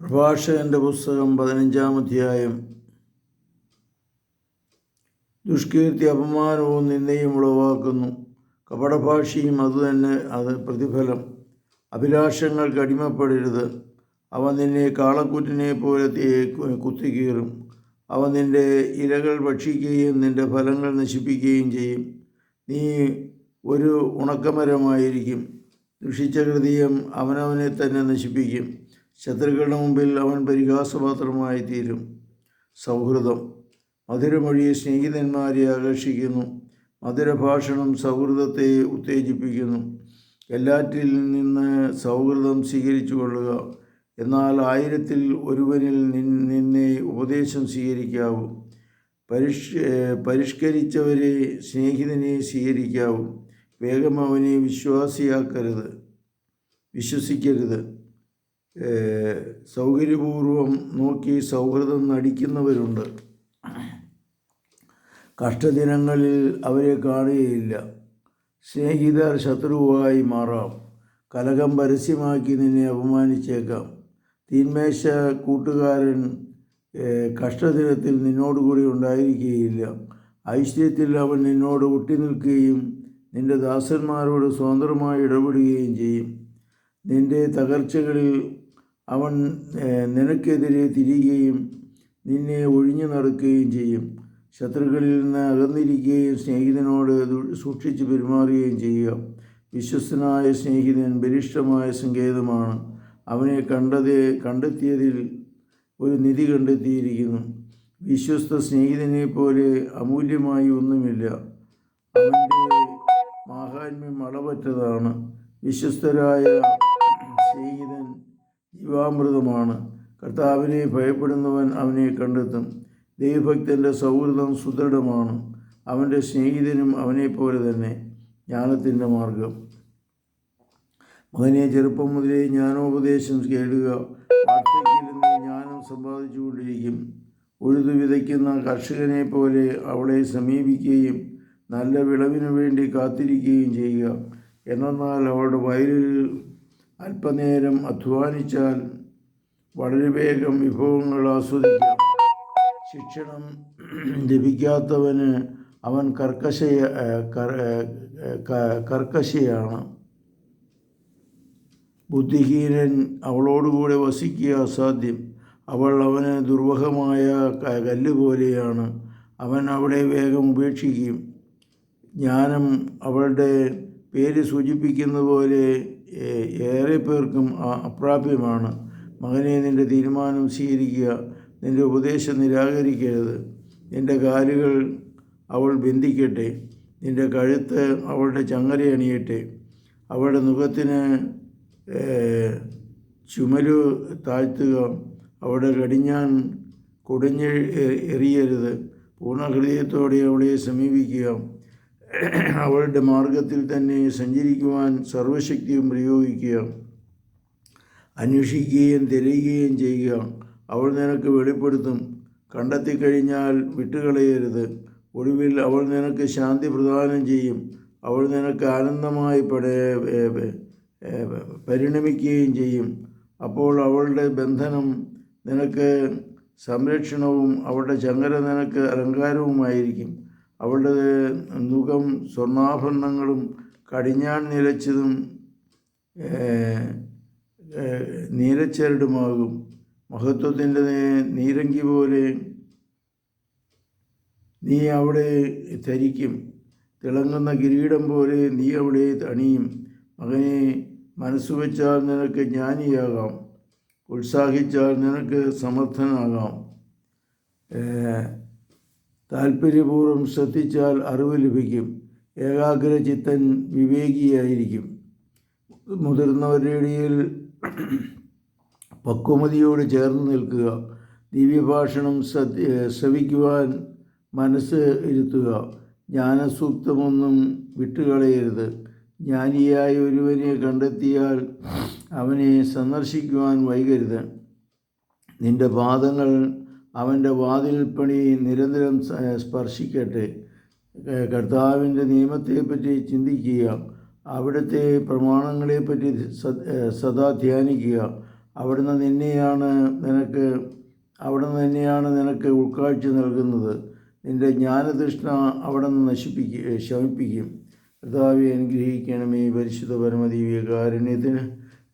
പ്രഭാഷകന്റെ പുസ്തകം പതിനഞ്ചാം അധ്യായം. ദുഷ്കീർത്തി അപമാനവും നിന്ദയും ഉളവാക്കുന്നു. കപടഭാഷയും അതുതന്നെ അത് പ്രതിഫലം. അഭിലാഷങ്ങൾക്ക് അടിമപ്പെടരുത്. അവ നിന്നെ കാളക്കൂറ്റിനെ പോലെ കുത്തിക്കീറും. അവ നിന്റെ ഇലകൾ ഭക്ഷിക്കുകയും നിന്റെ ഫലങ്ങൾ നശിപ്പിക്കുകയും ചെയ്യും. നീ ഒരു ഉണക്കമരമായിരിക്കും. ദുഷിച്ച ഹൃദയം അവനവനെ തന്നെ നശിപ്പിക്കും. ശത്രുക്കളുടെ മുമ്പിൽ അവൻ പരിഹാസപാത്രമായി തീരും സൗഹൃദം. മധുരമൊഴി സ്നേഹിതന്മാരെ ആകർഷിക്കുന്നു. മധുരഭാഷണം സൗഹൃദത്തെ ഉത്തേജിപ്പിക്കുന്നു. എല്ലാറ്റിൽ നിന്ന് സൗഹൃദം സ്വീകരിച്ചു കൊള്ളുക എന്നാൽ ആയിരത്തിൽ ഒരുവനിൽ നിന്നെ ഉപദേശം സ്വീകരിക്കാവൂ. പരിഷ് പരിഷ്കരിച്ചവരെ സ്നേഹിതനെ സ്വീകരിക്കാവൂ. വേഗം അവനെ വിശ്വാസിയാക്കരുത്. വിശ്വസിക്കരുത്. സൗകര്യപൂർവം നോക്കി സൗഹൃദം നടിക്കുന്നവരുണ്ട്. കഷ്ടദിനങ്ങളിൽ അവരെ കാണുകയില്ല. സ്നേഹിതർ ശത്രുവായി മാറാം. കലകം പരസ്യമാക്കി നിന്നെ അപമാനിച്ചേക്കാം. തീന്മേശ കൂട്ടുകാരൻ കഷ്ടദിനത്തിൽ നിന്നോടുകൂടി ഉണ്ടായിരിക്കുകയില്ല. ഐശ്വര്യത്തിൽ അവൻ നിന്നോട് ഒട്ടി നിൽക്കുകയും നിന്റെ ദാസന്മാരോട് സ്വതന്ത്രമായി ഇടപെടുകയും ചെയ്യും. നിന്റെ തകർച്ചകളിൽ അവൻ നിനക്കെതിരെ തിരിയുകയും നിന്നെ ഒഴിഞ്ഞു നടക്കുകയും ചെയ്യും. ശത്രുക്കളിൽ നിന്ന് അകന്നിരിക്കുകയും സ്നേഹിതനോട് സൂക്ഷിച്ച് പെരുമാറുകയും ചെയ്യുക. വിശ്വസ്തനായ സ്നേഹിതൻ ബലിഷ്ടമായ സങ്കേതമാണ്. അവനെ കണ്ടത് കണ്ടെത്തിയതിൽ ഒരു നിധി കണ്ടെത്തിയിരിക്കുന്നു. വിശ്വസ്ത സ്നേഹിതനെ പോലെ അമൂല്യമായി ഒന്നുമില്ല. അവന്റെ മാഹാത്മ്യം അളവറ്റതാണ്. വിശ്വസ്തരായ ജീവാമൃതമാണ് കർത്താവിനെ ഭയപ്പെടുന്നവൻ അവനെ കണ്ടെത്തും. ദൈവഭക്തന്റെ സൗഹൃദം സുദൃഢമാണ്. അവന്റെ സ്നേഹിതനും അവനെപ്പോലെ തന്നെ ജ്ഞാനത്തിന്റെ മാർഗം. മകനെ ചെറുപ്പം മുതലേ ജ്ഞാനോപദേശം കേൾക്കുക വാർദ്ധക്യത്തിൽ ജ്ഞാനം സമ്പാദിച്ചുകൊണ്ടിരിക്കും. ഉഴുതു വിതയ്ക്കുന്ന കർഷകനെ പോലെ അവളെ സമീപിക്കുകയും നല്ല വിളവിനു വേണ്ടി കാത്തിരിക്കുകയും ചെയ്യുക. എന്നാൽ അവളുടെ വയലിൽ അല്പനേരം അധ്വാനിച്ചാൽ വളരെ വേഗം വിഭവങ്ങൾ ആസ്വദിക്കാം. ശിക്ഷണം ലഭിക്കാത്തവന് അവൻ കർക്കശ കർക്കശയാണ്. ബുദ്ധിഹീനൻ അവളോടുകൂടെ വസിക്കുക അസാധ്യം. അവൾ അവന് ദുർവഹമായ കല്ല് പോലെയാണ്. അവൻ അവളെ വേഗം ഉപേക്ഷിക്കും. ജ്ഞാനം അവളുടെ പേര് സൂചിപ്പിക്കുന്ന പോലെ ഏറെ പേർക്കും അപ്രാപ്യമാണ്. മകനെ നിന്റെ തീരുമാനം സ്വീകരിക്കുക നിന്റെ ഉപദേശം നിരാകരിക്കരുത്. നിന്റെ കാലുകൾ അവൾ ബന്ധിക്കട്ടെ നിന്റെ കഴുത്ത് അവളുടെ ചങ്ങല അണിയട്ടെ. അവളുടെ മുഖത്തിന് ചുമലു താഴ്ത്തുക. അവളുടെ കടിഞ്ഞാൻ കൊടിഞ്ഞ എറിയരുത്. പൂർണ ഹൃദയത്തോടെ അവളെ സമീപിക്കുക. അവളുടെ മാർഗത്തിൽ തന്നെ സഞ്ചരിക്കുവാൻ സർവശക്തിയും പ്രയോഗിക്കുക. അന്വേഷിക്കുകയും തിരയുകയും ചെയ്യുക. അവൾ നിനക്ക് വെളിപ്പെടുത്തും. കണ്ടെത്തിക്കഴിഞ്ഞാൽ വിട്ടുകളയരുത്. ഒടുവിൽ അവൾ നിനക്ക് ശാന്തി പ്രദാനം ചെയ്യും. അവൾ നിനക്ക് ആനന്ദമായി പരിണമിക്കുകയും ചെയ്യും. അപ്പോൾ അവളുടെ ബന്ധനം നിനക്ക് സംരക്ഷണവും അവളുടെ ചങ്ങല നിനക്ക് അലങ്കാരവുമായിരിക്കും. അവളുടെ മുഖം സ്വർണാഭരണങ്ങളും കടിഞ്ഞാൺ നിലച്ചതും നീലച്ചരടുമാകും മഹത്വത്തിന്റെ നീരങ്കി പോലെ നീ അവിടെ ധരിക്കും. തിളങ്ങുന്ന കിരീടം പോലെ നീ അവിടെ അണിയും. മകനെ മനസ്സ് വെച്ചാൽ നിനക്ക് ജ്ഞാനിയാകാം. ഉത്സാഹിച്ചാൽ നിനക്ക് സമർത്ഥനാകാം. താല്പര്യപൂർവം ശ്രദ്ധിച്ചാൽ അറിവ് ലഭിക്കും. ഏകാഗ്ര ചിത്തൻ വിവേകിയായിരിക്കും. മുതിർന്നവരുടെ ഇടയിൽ പക്വമതിയോട് ചേർന്ന് നിൽക്കുക. ദിവ്യഭാഷണം ശ്രവിക്കുവാൻ മനസ്സ് ഇരുത്തുക. ജ്ഞാനസൂക്തമൊന്നും വിട്ടുകളയരുത്. ജ്ഞാനിയായ ഒരുവനെ കണ്ടെത്തിയാൽ അവനെ സന്ദർശിക്കുവാൻ വൈകരുത്. നിന്റെ പാദങ്ങൾ അവന്റെ വാതിൽപ്പണി നിരന്തരം സ്പർശിക്കട്ടെ. കർത്താവിന്റെ നിയമത്തെപ്പറ്റി ചിന്തിക്കുക. അവിടുത്തെ പ്രമാണങ്ങളെപ്പറ്റി സദാ ധ്യാനിക്കുക. അവിടുന്ന് നിന്നെയാണ് നിനക്ക് അവിടുന്ന് തന്നെയാണ് നിനക്ക് ഉൾക്കാഴ്ച നൽകുന്നത്. നിന്റെ ജ്ഞാനതൃഷ്ണ അവിടെ നിന്ന് നശിപ്പിക്കുക ശമിപ്പിക്കും. കർത്താവെ അനുഗ്രഹിക്കണമേ പരിശുദ്ധ പരമദീവിക കാരുണ്യത്തിന്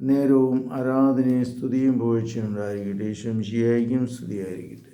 നേരവും ആരാധനയും സ്തുതിയും പോഴ്ചയുണ്ടായിരിക്കട്ടെ ശംശിയായിരിക്കും സ്തുതിയായിരിക്കട്ടെ.